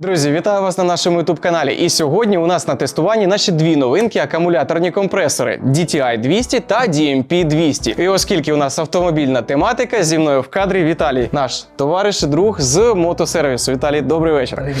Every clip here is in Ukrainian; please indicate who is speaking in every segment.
Speaker 1: Друзі, вітаю вас на нашому youtube каналі. І сьогодні у нас на тестуванні наші дві новинки акумуляторні компресори DTI 200 та DMP 200. І оскільки у нас автомобільна тематика, зі мною в кадрі Віталій, наш товариш друг з мотосервісу. Віталій, добрий вечір.
Speaker 2: Привіт.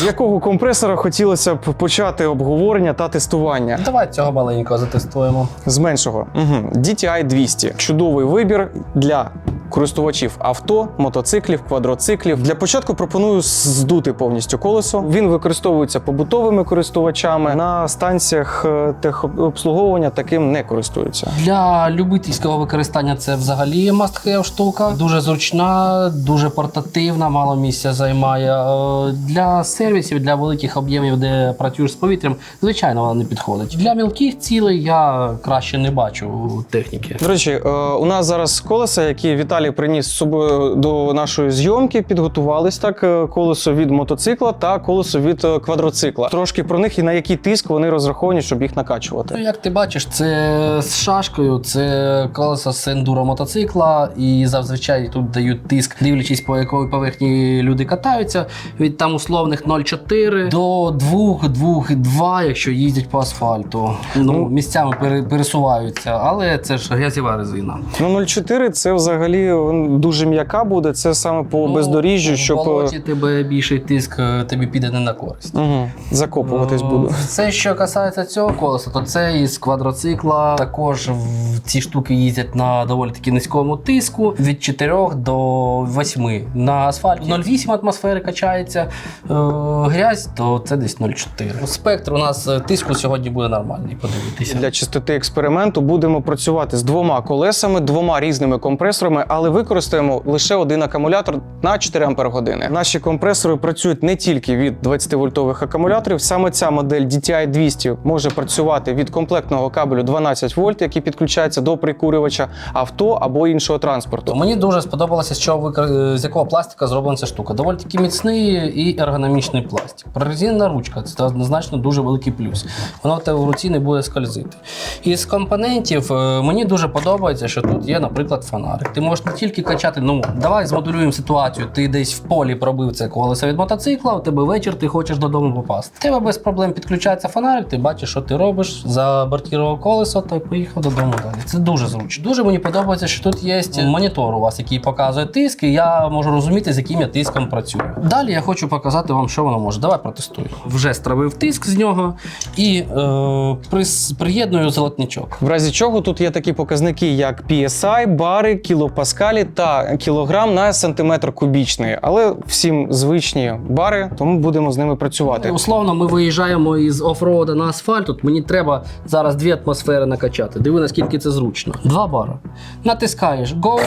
Speaker 1: З якого компресора хотілося б почати обговорення та тестування?
Speaker 2: Давай цього маленького затестуємо.
Speaker 1: З меншого угу. DTI 200. Чудовий вибір для користувачів авто, мотоциклів, квадроциклів. Для початку пропоную здути повністю колесо. Він використовується побутовими користувачами. На станціях е, техобслуговування таким не користуються.
Speaker 2: Для любительського використання це взагалі must-have штука. Дуже зручна, дуже портативна, мало місця займає. Е, Для сервісів, для великих об'ємів, де працюєш з повітрям, звичайно, вона не підходить. Для мілких цілей я краще не бачу техніки.
Speaker 1: До речі, е, у нас зараз колеса, які Віталій приніс з собою до нашої зйомки, підготувались так. е, Колесо від мотоцикла та колесо від е, квадроцикла. Трошки про них і на який тиск вони розраховані, щоб їх накачувати.
Speaker 2: Ну, як ти бачиш, це з шашкою, це колеса з ендуро мотоцикла, і зазвичай тут дають тиск, дивлячись по якої поверхні люди катаються, від там условних 0,4 до 2, 2, 2, якщо їздять по асфальту. Ну, місцями пересуваються, але це ж грязєва резина.
Speaker 1: Ну 0,4 це взагалі дуже м'яка буде. Це саме по бездоріжжю, щоб
Speaker 2: в
Speaker 1: е,
Speaker 2: болоті тебе більший тиск е, тобі піде не на користь.
Speaker 1: угу, закопуватись
Speaker 2: Ну,
Speaker 1: буду.
Speaker 2: Це що касається цього колеса, то це із квадроцикла. Також ці штуки їздять на доволі таки низькому тиску від 4 до 8. На асфальті 0,8 атмосфери качається. Е, грязь, то це десь 0,4. Спектр у нас е, тиску сьогодні буде нормальний. Подивитися.
Speaker 1: Для чистоти експерименту будемо працювати з двома колесами, двома різними компресорами, але використаємо лише один акумулятор на 4 Ампер години. Наші компресори працюють не тільки від 20-вольтових акумуляторів. Саме ця модель DTI 200 може працювати від комплектного кабелю 12 вольт, який підключається до прикурювача авто або іншого транспорту.
Speaker 2: Мені дуже сподобалося, що викр- з якого пластика зроблена ця штука. Доволі таки міцний і ергономічний пластик. Прорезинена ручка це однозначно дуже великий плюс. Воно в тебе в руці не буде скользити. Із компонентів е, мені дуже подобається, що тут є, наприклад, фонарик. Ти можеш не тільки качати, ну давай змоделюємо ситуацію. Ти десь в полі пробив це колесо від мотоцикла, у тебе вечір, ти хочеш додому попасти. Тебе без проблем підключається фонарик, ти бачиш, що ти робиш, забортував колесо та поїхав додому далі. Це дуже зручно. Дуже мені подобається, що тут є монітор у вас, який показує тиск, і я можу розуміти, з яким я тиском працюю. Далі я хочу показати вам, що воно може. Давай протестуємо. Вже стравив тиск з нього і е, прис- приєдную золотничок.
Speaker 1: В разі чого тут є такі показники, як PSI, бари, кілопаскалі та кілограм на сантиметр кубічний, але всім звичні бари, тому будемо з ними працювати.
Speaker 2: Условно, ми виїжджаємо із офроуда на асфальт. Тут мені треба зараз дві атмосфери накачати. Диви, наскільки це зручно. Два бара. Натискаєш Go.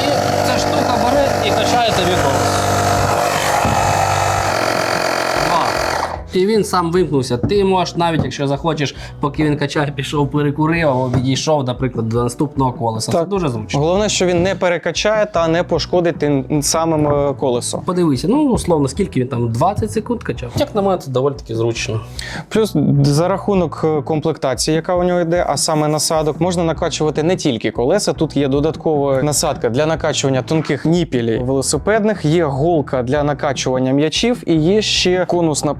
Speaker 2: І ця штука бере і качає тобі голос. Два. І він сам вимкнувся. Ти можеш навіть, якщо захочеш, поки він качає, пішов перекурив або відійшов, наприклад, до наступного колеса. Це дуже зручно.
Speaker 1: Головне, що він не перекачає та не пошкодить тим самим е, колесо.
Speaker 2: Подивися, ну условно, скільки він там 20 секунд качав. Як на мене, це доволі таки зручно.
Speaker 1: Плюс за рахунок е, комплектації, яка у нього йде, а саме насадок, можна накачувати не тільки колеса. Тут є додаткова насадка для накачування тонких ніпілів велосипедних, є голка для накачування м'ячів і є ще конусна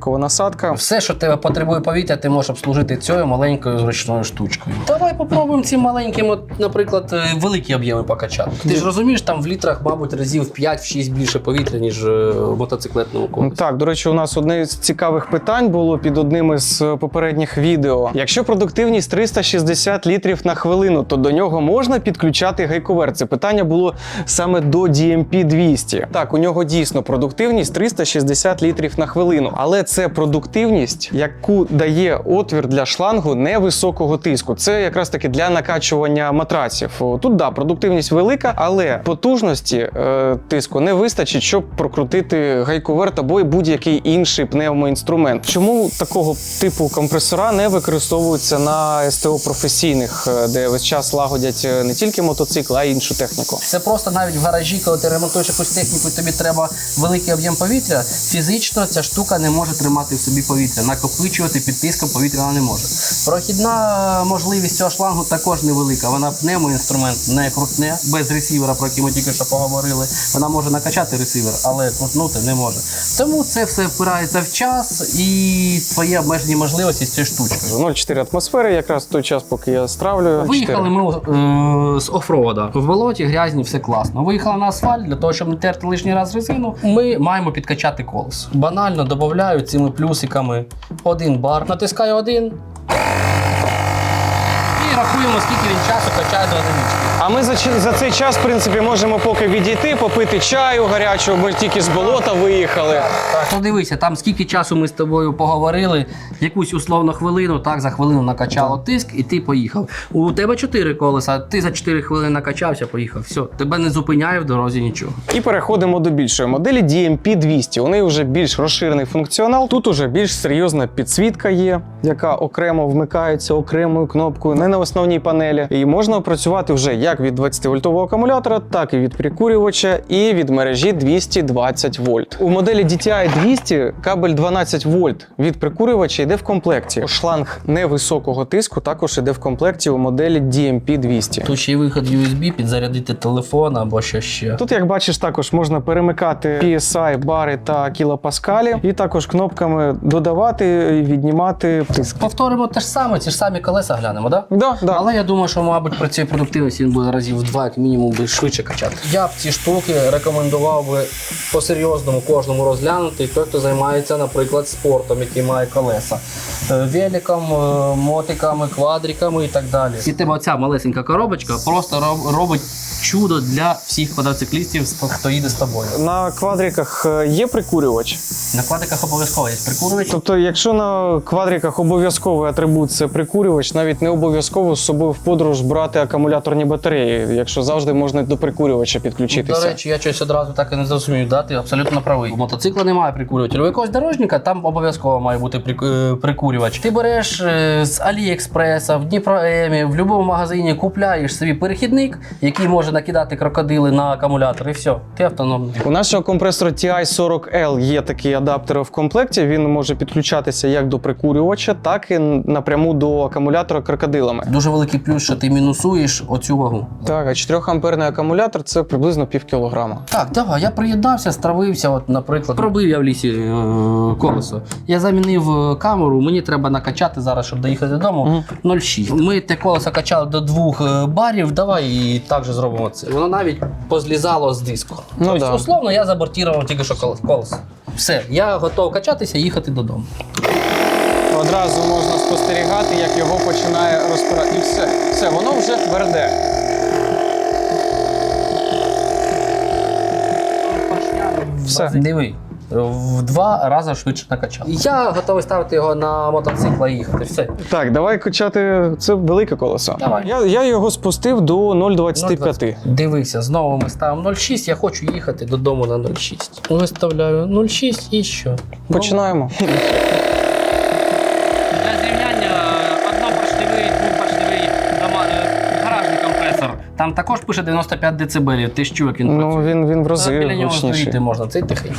Speaker 1: пластикова насадка.
Speaker 2: Все, що тебе потребує повітря, ти можеш обслужити цією маленькою зручною штучкою. Давай попробуємо цим маленьким, от, наприклад, е, великі об'єми покачати. Ти ж розумієш, там в літрах, мабуть, разів 5-6 більше повітря, ніж е, в мотоциклетному колесі.
Speaker 1: Так, до речі, у нас одне з цікавих питань було під одним із е, попередніх відео. Якщо продуктивність 360 літрів на хвилину, то до нього можна підключати гайковер. Це питання було саме до DMP 200. Так, у нього дійсно продуктивність 360 літрів на хвилину, але це продуктивність, яку дає отвір для шлангу невисокого тиску. Це якраз таки для накачування матраців. Тут да, продуктивність велика, але потужності е, тиску не вистачить, щоб прокрутити гайковерт або будь-який інший пневмоінструмент. Чому такого типу компресора не використовуються на СТО професійних, е, де весь час лагодять е, не тільки мотоцикли, а й іншу техніку?
Speaker 2: Це просто навіть в гаражі, коли ти ремонтуєш якусь техніку, тобі треба великий об'єм повітря. Фізично ця штука не може тримати в собі повітря, накопичувати під тиском повітря вона не може. Прохідна можливість цього шлангу також невелика. Вона пневмоінструмент не крутне, без ресівера, про який ми тільки що поговорили. Вона може накачати ресівер, але крутнути не може. Тому це все впирається в час і твої обмежені можливості з цією штучкою.
Speaker 1: 0,4 атмосфери, якраз той час, поки я стравлюю.
Speaker 2: Виїхали
Speaker 1: 4.
Speaker 2: ми е, з офрода. В болоті грязні, все класно. Виїхали на асфальт для того, щоб не терти лишній раз резину. Ми маємо підкачати колесо. Банально додаю цими плюсиками один бар. Натискаю один. Рахуємо, скільки він часу качає до одинички.
Speaker 1: А ми за, за цей час, в принципі, можемо поки відійти, попити чаю гарячого. Ми тільки з болота виїхали.
Speaker 2: Так, ну дивися, там скільки часу ми з тобою поговорили, якусь условно хвилину, так, за хвилину накачало тиск, і ти поїхав. У тебе чотири колеса, ти за 4 хвилини накачався, поїхав. Все, тебе не зупиняє в дорозі нічого.
Speaker 1: І переходимо до більшої моделі DMP 200. У неї вже більш розширений функціонал. Тут уже більш серйозна підсвітка є, яка окремо вмикається окремою кнопкою, не на основній панелі. І можна опрацювати вже як від 20 вольтового акумулятора, так і від прикурювача, і від мережі 220 вольт. У моделі DTI 200 кабель 12 вольт від прикурювача йде в комплекті. Шланг невисокого тиску також йде в комплекті у моделі DMP 200.
Speaker 2: Тут ще й виход USB, підзарядити телефон або що ще.
Speaker 1: Тут, як бачиш, також можна перемикати PSI, бари та кілопаскалі, і також кнопками додавати і віднімати тиск.
Speaker 2: Повторимо те ж саме, ті ж самі колеса глянемо, так? Да?
Speaker 1: Да, да.
Speaker 2: Але я думаю, що, мабуть, при цій продуктивності він буде разів в два, як мінімум, буде швидше качати. Я б ці штуки рекомендував би по-серйозному кожному розглянути. Той, хто займається, наприклад, спортом, який має колеса, Е, великом, е, мотиками, квадриками і так далі. І тебе оця малесенька коробочка просто робить чудо для всіх квадроциклістів, хто їде з тобою.
Speaker 1: На квадриках е, є прикурювач.
Speaker 2: На квадриках обов'язково є прикурювач.
Speaker 1: Тобто, якщо на квадриках обов'язковий атрибут це прикурювач, навіть не обов'язково з собою в подорож брати акумуляторні батареї, якщо завжди можна до прикурювача підключитися.
Speaker 2: До речі, я щось одразу так і не зрозумів. Да, ти абсолютно правий. У мотоцикла немає прикурювателя. У якогось дорожника там обов'язково має бути е, прикурювач. Ти береш е, з Аліекспреса, в Дніпроемі, в будь-якому магазині купляєш собі перехідник, який може накидати крокодили на акумулятор, і все, ти автономний.
Speaker 1: У нашого компресора TI-40L є такий адаптер в комплекті. Він може підключатися як до прикурювача, так і напряму до акумулятора крокодилами.
Speaker 2: Дуже великий плюс, що ти мінусуєш оцю вагу.
Speaker 1: Так, а 4 амперний акумулятор це приблизно пів кілограма.
Speaker 2: Так, давай, я приєднався, стравився, от, наприклад, пробив я в лісі е, колесо. Я замінив е, камеру, мені треба накачати зараз, щоб доїхати додому. 0,6. Ми те колесо качали до двох е, барів, давай і так же зробимо це. Воно навіть позлізало з диску.
Speaker 1: Ну
Speaker 2: тобто,
Speaker 1: да.
Speaker 2: условно, я забортував тільки що колес- колесо. Все, я готов качатися, і їхати додому.
Speaker 1: Одразу можна спостерігати, як його починає розпирати. І все, все, воно вже тверде. Все.
Speaker 2: Диви. В два рази швидше накачав. Я готовий ставити його на мотоцикл і їхати. Все.
Speaker 1: Так, давай качати. Це велике колесо.
Speaker 2: Давай.
Speaker 1: Я, я його спустив до 0,25.
Speaker 2: Дивися, знову ми ставимо 0,6, я хочу їхати додому на 0,6. Виставляю 0,6 і що?
Speaker 1: Починаємо.
Speaker 2: Там також пише 95 дБ. Ти ж чув, як він
Speaker 1: Ну він, він в рази
Speaker 2: Біля нього
Speaker 1: гучніший.
Speaker 2: стоїти можна, цей тихий.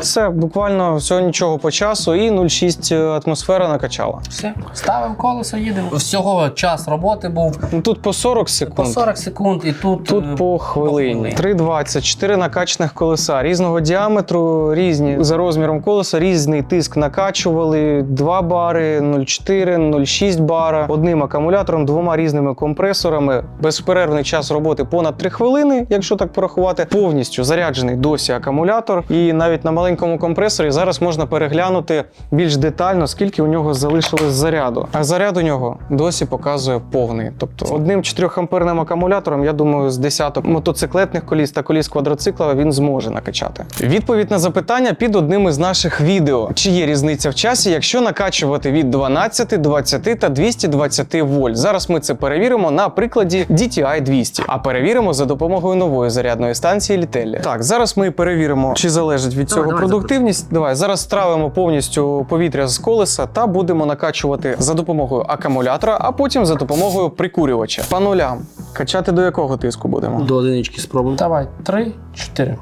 Speaker 1: Все, буквально всього нічого по часу, і 0,6 атмосфера накачала.
Speaker 2: Все, ставимо колесо, їдемо. Всього час роботи був
Speaker 1: Ну тут по 40
Speaker 2: по
Speaker 1: секунд.
Speaker 2: 40 секунд і тут.
Speaker 1: Тут
Speaker 2: е,
Speaker 1: по хвилині. 3,20, 4 накачаних колеса різного діаметру, різні за розміром колеса, різний тиск накачували 2 бари, 0,4, 0,6 бара, одним акумулятором, двома різними компресорами. Безперервний час роботи понад 3 хвилини, якщо так порахувати. Повністю заряджений досі акумулятор. І навіть на маленькому компресорі зараз можна переглянути більш детально, скільки у нього залишилось заряду. А заряд у нього досі показує повний. Тобто одним 4 амперним акумулятором, я думаю, з десяток мотоциклетних коліс та коліс квадроцикла він зможе накачати. Відповідь на запитання під одним із наших відео: чи є різниця в часі, якщо накачувати від 12, 20 та 220 вольт. Зараз ми це перевіримо на прикладі DTI 200, а перевіримо за допомогою нової зарядної станції Litelli. Так, зараз ми перевіримо, чи залежить від цього продуктивність. Давай зараз стравимо повністю повітря з колеса та будемо накачувати за допомогою акумулятора, а потім за допомогою прикурювача. По нулям. Качати до якого тиску будемо?
Speaker 2: До одинички спробуємо. Давай, 3, 4.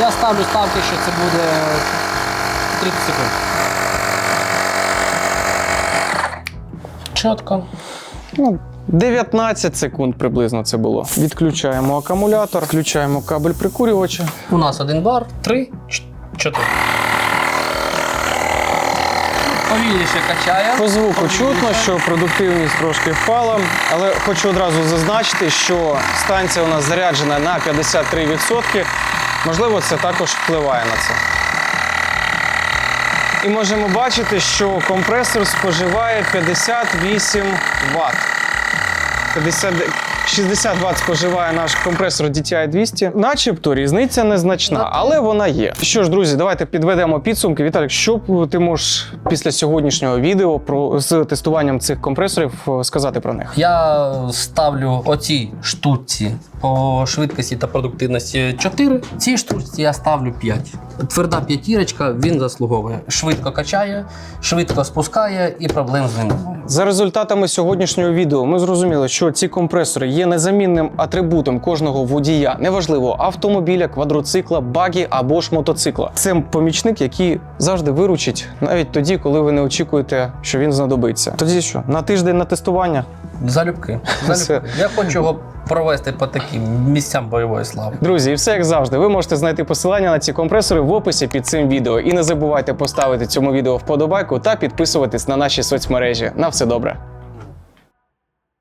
Speaker 2: Я ставлю ставки, що це буде 30 секунд. Чітко.
Speaker 1: Ну, 19 секунд приблизно це було. Відключаємо акумулятор, включаємо кабель прикурювача.
Speaker 2: У нас один бар, три, чотири. Повільніше качає.
Speaker 1: По звуку чутно, що продуктивність трошки впала, але хочу одразу зазначити, що станція у нас заряджена на 53%. Можливо, це також впливає на це. І можемо бачити, що компресор споживає 58 Вт. So this said 60 Вт споживає наш компресор DTI 200. Начебто різниця незначна, але вона є. Що ж, друзі, давайте підведемо підсумки. Віталік, що ти можеш після сьогоднішнього відео про з тестуванням цих компресорів е, сказати про них?
Speaker 2: Я ставлю оцій штуці по швидкості та продуктивності 4. Цій штуці я ставлю 5. Тверда п'ятірочка він заслуговує. Швидко качає, швидко спускає і проблем з ним.
Speaker 1: За результатами сьогоднішнього відео ми зрозуміли, що ці компресори є незамінним атрибутом кожного водія, неважливо автомобіля, квадроцикла, багі або ж мотоцикла. Це помічник, який завжди виручить, навіть тоді, коли ви не очікуєте, що він знадобиться. Тоді що на тиждень на тестування?
Speaker 2: Залюбки. Залюбки. Я хочу його провести по таким місцям бойової слави.
Speaker 1: Друзі, і все як завжди. Ви можете знайти посилання на ці компресори в описі під цим відео. І не забувайте поставити цьому відео вподобайку та підписуватись на наші соцмережі. На все добре.